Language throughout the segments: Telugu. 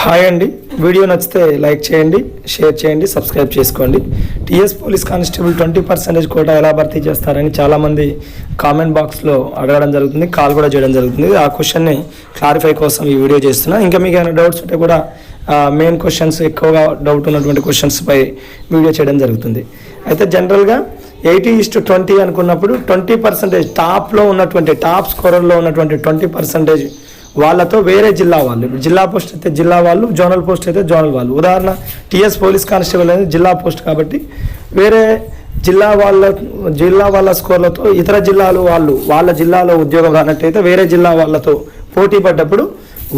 హాయ్ అండి. వీడియో నచ్చితే లైక్ చేయండి షేర్ చేయండి సబ్స్క్రైబ్ చేసుకోండి. TS police constable twenty percentage quota ఎలా భర్తీ చేస్తారని చాలామంది కామెంట్ బాక్స్లో అడగడం జరుగుతుంది కాల్ కూడా చేయడం జరుగుతుంది. ఆ క్వశ్చన్ని క్లారిఫై కోసం ఈ వీడియో చేస్తున్నా. ఇంకా మీకు ఏమైనా డౌట్స్ ఉంటే కూడా మెయిన్ క్వశ్చన్స్ ఎక్కువగా డౌట్ ఉన్నటువంటి క్వశ్చన్స్పై వీడియో చేయడం జరుగుతుంది. అయితే జనరల్గా ఎయిటీ ఇస్ టు ట్వంటీ అనుకున్నప్పుడు ట్వంటీ పర్సెంటేజ్ టాప్లో ఉన్నటువంటి టాప్ స్కోరర్లో ఉన్నటువంటి ట్వంటీ పర్సెంటేజ్ వాళ్ళతో వేరే జిల్లా వాళ్ళు. ఇప్పుడు జిల్లా పోస్ట్ అయితే జిల్లా వాళ్ళు జోనల్ పోస్ట్ అయితే జోనల్ వాళ్ళు. ఉదాహరణ టీఎస్ పోలీస్ కానిస్టేబుల్ అనేది జిల్లా పోస్ట్ కాబట్టి వేరే జిల్లా వాళ్ళ జిల్లా వాళ్ళ స్కోర్లతో ఇతర జిల్లాలు వాళ్ళు వాళ్ళ జిల్లాలో ఉద్యోగం కానట్టయితే వేరే జిల్లా వాళ్ళతో పోటీ పడ్డప్పుడు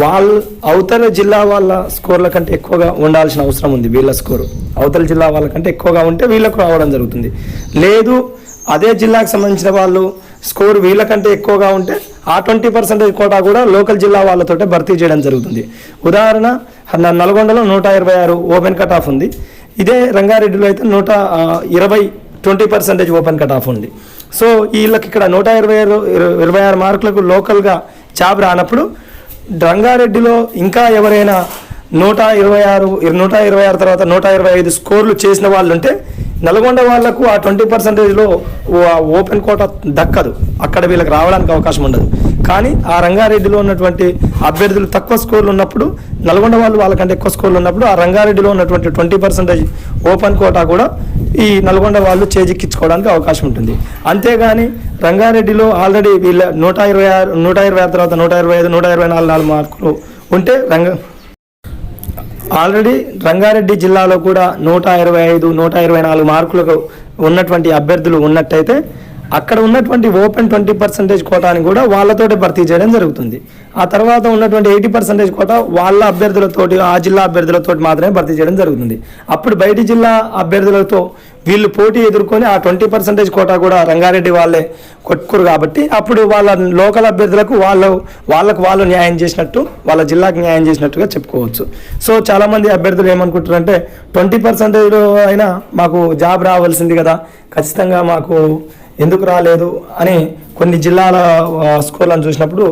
వాళ్ళు అవతల జిల్లా వాళ్ళ స్కోర్ల కంటే ఎక్కువగా ఉండాల్సిన అవసరం ఉంది వీళ్ళ స్కోరు. అవతల జిల్లా వాళ్ళ కంటే ఎక్కువగా ఉంటే వీళ్ళకు రావడం జరుగుతుంది. లేదు అదే జిల్లాకు సంబంధించిన వాళ్ళు స్కోర్ వీళ్ళకంటే ఎక్కువగా ఉంటే ఆ ట్వంటీ పర్సెంటేజ్ కోటా కూడా లోకల్ జిల్లా వాళ్ళతోటే భర్తీ చేయడం జరుగుతుంది. ఉదాహరణ నల్గొండలో నూట ఇరవై ఆరు ఓపెన్ కట్ ఆఫ్ ఉంది. ఇదే రంగారెడ్డిలో అయితే నూట ఇరవై twenty percentage open cut off ఉంది. సో వీళ్ళకి ఇక్కడ నూట ఇరవై ఆరు ఇరవై ఆరు మార్కులకు లోకల్గా జాబ్ రానప్పుడు రంగారెడ్డిలో ఇంకా ఎవరైనా నూట ఇరవై ఆరు నూట ఇరవై ఆరు తర్వాత నూట ఇరవై ఐదు స్కోర్లు చేసిన వాళ్ళు ఉంటే నల్గొండ వాళ్ళకు ఆ ట్వంటీ పర్సెంటేజ్లో ఓపెన్ కోట దక్కదు. అక్కడ వీళ్ళకి రావడానికి అవకాశం ఉండదు. కానీ ఆ రంగారెడ్డిలో ఉన్నటువంటి అభ్యర్థులు తక్కువ స్కోర్లు ఉన్నప్పుడు నల్గొండ వాళ్ళు వాళ్ళకంటే ఎక్కువ స్కోర్లు ఉన్నప్పుడు ఆ రంగారెడ్డిలో ఉన్నటువంటి ట్వంటీ పర్సెంటేజ్ ఓపెన్ కోటా కూడా ఈ నల్గొండ వాళ్ళు చేజిక్కించుకోవడానికి అవకాశం ఉంటుంది. అంతేగాని రంగారెడ్డిలో ఆల్రెడీ వీళ్ళ నూట ఇరవై ఆరు నూట ఇరవై ఆరు తర్వాత నూట ఇరవై ఐదు నూట ఇరవై నాలుగు నాలుగు మార్కులు ఉంటే రంగ ఆల్రెడీ రంగారెడ్డి జిల్లాలో కూడా నూట ఇరవై ఐదు నూట ఇరవై నాలుగు మార్కులకు ఉన్నటువంటి అభ్యర్థులు ఉన్నట్టయితే అక్కడ ఉన్నటువంటి ఓపెన్ ట్వంటీ పర్సెంటేజ్ కోటాని కూడా వాళ్ళతోటే భర్తీ చేయడం జరుగుతుంది. ఆ తర్వాత ఉన్నటువంటి ఎయిటీ పర్సెంటేజ్ కోటా వాళ్ళ అభ్యర్థులతోటి ఆ జిల్లా అభ్యర్థులతోటి మాత్రమే భర్తీ చేయడం జరుగుతుంది. అప్పుడు బయటి జిల్లా అభ్యర్థులతో వీళ్ళు పోటీ ఎదుర్కొని ఆ ట్వంటీ పర్సెంటేజ్ కోటా కూడా రంగారెడ్డి వాళ్ళే కొట్టుకోరు కాబట్టి అప్పుడు వాళ్ళ లోకల్ అభ్యర్థులకు వాళ్ళు వాళ్ళకు వాళ్ళు న్యాయం చేసినట్టు వాళ్ళ జిల్లాకు న్యాయం చేసినట్టుగా చెప్పుకోవచ్చు. సో చాలామంది అభ్యర్థులు ఏమనుకుంటారంటే ట్వంటీ పర్సెంటేజ్ అయినా మాకు జాబ్ రావాల్సింది కదా ఖచ్చితంగా మాకు ఎందుకు రాలేదు అని కొన్ని జిల్లాల స్కోర్లను చూసినప్పుడు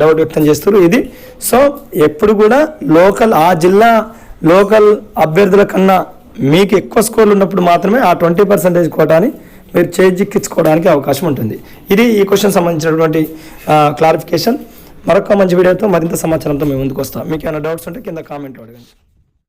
డౌట్ వ్యక్తం చేస్తారు ఇది. సో ఎప్పుడు కూడా లోకల్ ఆ జిల్లా లోకల్ అభ్యర్థుల కన్నా మీకు ఎక్కువ స్కోర్లు ఉన్నప్పుడు మాత్రమే ఆ ట్వంటీ పర్సెంటేజ్ కోటాని మీరు చేజిక్కించుకోవడానికి అవకాశం ఉంటుంది. ఇది ఈ క్వశ్చన్ సంబంధించినటువంటి క్లారిఫికేషన్ మరొక మంచి వీడియోతో మరింత సమాచారంతో మేము ముందుకు వస్తాం. మీకు ఏమైనా డౌట్స్ ఉంటే కింద కామెంట్ అడగండి.